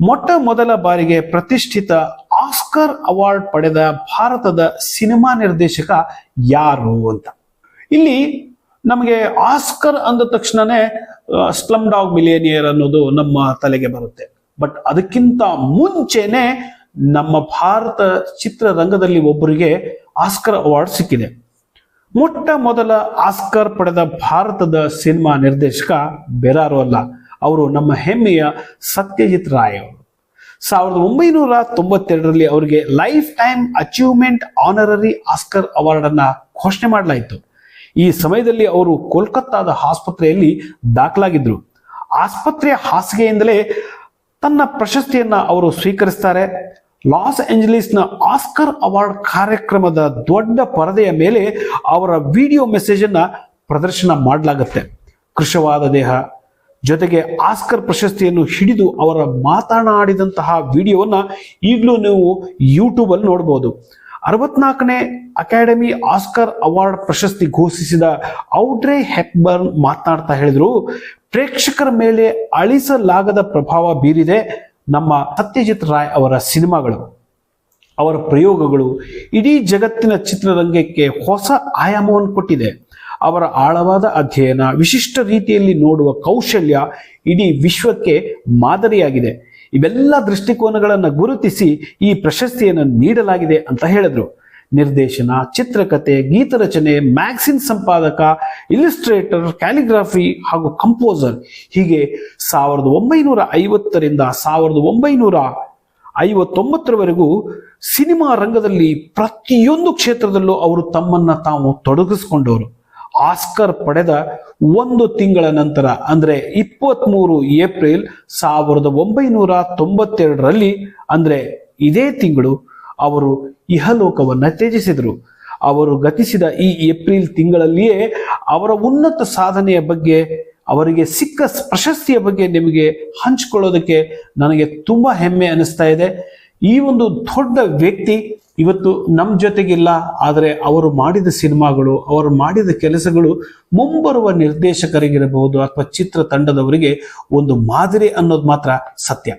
ಮೊಟ್ಟ ಮೊದಲ ಬಾರಿಗೆ ಪ್ರತಿಷ್ಠಿತ ಆಸ್ಕರ್ ಅವಾರ್ಡ್ ಪಡೆದ ಭಾರತದ ಸಿನಿಮಾ ನಿರ್ದೇಶಕ ಯಾರು ಅಂತ. ಇಲ್ಲಿ ನಮಗೆ ಆಸ್ಕರ್ ಅಂದ ತಕ್ಷಣನೇ ಸ್ಲಮ್ ಡಾಗ್ ಮಿಲಿಯನಿಯರ್ ಅನ್ನೋದು ನಮ್ಮ ತಲೆಗೆ ಬರುತ್ತೆ. ಬಟ್ ಅದಕ್ಕಿಂತ ಮುಂಚೆನೆ ನಮ್ಮ ಭಾರತ ಚಿತ್ರರಂಗದಲ್ಲಿ ಒಬ್ಬರಿಗೆ ಆಸ್ಕರ್ ಅವಾರ್ಡ್ ಸಿಕ್ಕಿದೆ. ಮೊಟ್ಟ ಮೊದಲ ಆಸ್ಕರ್ ಪಡೆದ ಭಾರತದ ಸಿನಿಮಾ ನಿರ್ದೇಶಕ ಬೇರಾರು ಅಲ್ಲ. ಅವರು ನಮ್ಮ ಹೆಮ್ಮೆಯ ಸತ್ಯಜಿತ್ ರಾಯ್ ಅವರು. ಸಾವಿರದ ಒಂಬೈನೂರ ತೊಂಬತ್ತೆರಡರಲ್ಲಿ ಅವರಿಗೆ lifetime achievement honorary Oscar award ಅನ್ನ ಘೋಷಣೆ ಮಾಡಲಾಯಿತು. ಈ ಸಮಯದಲ್ಲಿ ಅವರು ಕೋಲ್ಕತ್ತಾದ ಆಸ್ಪತ್ರೆಯಲ್ಲಿ ದಾಖಲಾಗಿದ್ರು. ಆಸ್ಪತ್ರೆಯ ಹಾಸಿಗೆಯಿಂದಲೇ ತನ್ನ ಪ್ರಶಸ್ತಿಯನ್ನ ಅವರು ಸ್ವೀಕರಿಸ್ತಾರೆ. ಲಾಸ್ ಏಂಜಲೀಸ್ನ ಆಸ್ಕರ್ ಅವಾರ್ಡ್ ಕಾರ್ಯಕ್ರಮದ ದೊಡ್ಡ ಪರದೆಯ ಮೇಲೆ ಅವರ ವಿಡಿಯೋ ಮೆಸೇಜ್ ಅನ್ನ ಪ್ರದರ್ಶನ ಮಾಡಲಾಗುತ್ತೆ. ಕೃಶವಾದ ದೇಹ ಜೊತೆಗೆ ಆಸ್ಕರ್ ಪ್ರಶಸ್ತಿಯನ್ನು ಹಿಡಿದು ಅವರ ಮಾತನಾಡಿದಂತಹ ವಿಡಿಯೋವನ್ನ ಈಗಲೂ ನೀವು ಯೂಟ್ಯೂಬ್ ಅಲ್ಲಿ ನೋಡಬಹುದು ಅರವತ್ನಾಲ್ಕನೇ ಅಕಾಡೆಮಿ ಆಸ್ಕರ್ ಅವಾರ್ಡ್ ಪ್ರಶಸ್ತಿ ಘೋಷಿಸಿದ ಔಡ್ರೆ ಹೆಕ್ಬರ್ನ್ ಮಾತನಾಡ್ತಾ ಹೇಳಿದ್ರು, ಪ್ರೇಕ್ಷಕರ ಮೇಲೆ ಅಳಿಸಲಾಗದ ಪ್ರಭಾವ ಬೀರಿದೆ ನಮ್ಮ ಸತ್ಯಜಿತ್ ರಾಯ್ ಅವರ ಸಿನಿಮಾಗಳು. ಅವರ ಪ್ರಯೋಗಗಳು ಇಡೀ ಜಗತ್ತಿನ ಚಿತ್ರರಂಗಕ್ಕೆ ಹೊಸ ಆಯಾಮವನ್ನು ಕೊಟ್ಟಿದೆ. ಅವರ ಆಳವಾದ ಅಧ್ಯಯನ, ವಿಶಿಷ್ಟ ರೀತಿಯಲ್ಲಿ ನೋಡುವ ಕೌಶಲ್ಯ ಇಡೀ ವಿಶ್ವಕ್ಕೆ ಮಾದರಿಯಾಗಿದೆ. ಇವೆಲ್ಲ ದೃಷ್ಟಿಕೋನಗಳನ್ನು ಗುರುತಿಸಿ ಈ ಪ್ರಶಸ್ತಿಯನ್ನು ನೀಡಲಾಗಿದೆ ಅಂತ ಹೇಳಿದರು. ನಿರ್ದೇಶನ ಚಿತ್ರಕಥೆ ಗೀತರಚನೆ ಮ್ಯಾಗ್ಸಿನ್ ಸಂಪಾದಕ, ಇಲಿಸ್ಟ್ರೇಟರ್, ಕ್ಯಾಲಿಗ್ರಾಫಿ ಹಾಗೂ ಕಂಪೋಸರ್. ಹೀಗೆ ಸಾವಿರದ ಒಂಬೈನೂರ ಐವತ್ತರಿಂದ ಸಾವಿರದ ಒಂಬೈನೂರ ಐವತ್ತೊಂಬತ್ತರವರೆಗೂ ಸಿನಿಮಾ ರಂಗದಲ್ಲಿ ಪ್ರತಿಯೊಂದು ಕ್ಷೇತ್ರದಲ್ಲೂ ಅವರು ತಮ್ಮನ್ನ ತಾವು ತೊಡಗಿಸಿಕೊಂಡವರು. ಆಸ್ಕರ್ ಪಡೆದ ಒಂದು ತಿಂಗಳ ನಂತರ, ಅಂದ್ರೆ ಇಪ್ಪತ್ಮೂರು ಏಪ್ರಿಲ್ ಸಾವಿರದ ಒಂಬೈನೂರ ತೊಂಬತ್ತೆರಡರಲ್ಲಿ, ಅಂದ್ರೆ ಇದೇ ತಿಂಗಳು ಅವರು ಇಹಲೋಕವನ್ನ ತ್ಯಜಿಸಿದರು. ಅವರು ಗತಿಸಿದ ಈ ಏಪ್ರಿಲ್ ತಿಂಗಳಲ್ಲಿಯೇ ಅವರ ಉನ್ನತ ಸಾಧನೆಯ ಬಗ್ಗೆ, ಅವರಿಗೆ ಸಿಕ್ಕ ಪ್ರಶಸ್ತಿಯ ಬಗ್ಗೆ ನಿಮಗೆ ಹಂಚಿಕೊಳ್ಳೋದಕ್ಕೆ ನನಗೆ ತುಂಬಾ ಹೆಮ್ಮೆ ಅನಿಸ್ತಾ ಇದೆ. ಈ ಒಂದು ದೊಡ್ಡ ವ್ಯಕ್ತಿ ಇವತ್ತು ನಮ್ಮ ಜೊತೆಗಿಲ್ಲ, ಆದರೆ ಅವರು ಮಾಡಿದ ಸಿನಿಮಾಗಳು, ಅವರು ಮಾಡಿದ ಕೆಲಸಗಳು ಮುಂಬರುವ ನಿರ್ದೇಶಕರಿಗಿರಬಹುದು ಅಥವಾ ಚಿತ್ರ ತಂಡದವರಿಗೆ ಒಂದು ಮಾದರಿ ಅನ್ನೋದು ಮಾತ್ರ ಸತ್ಯ.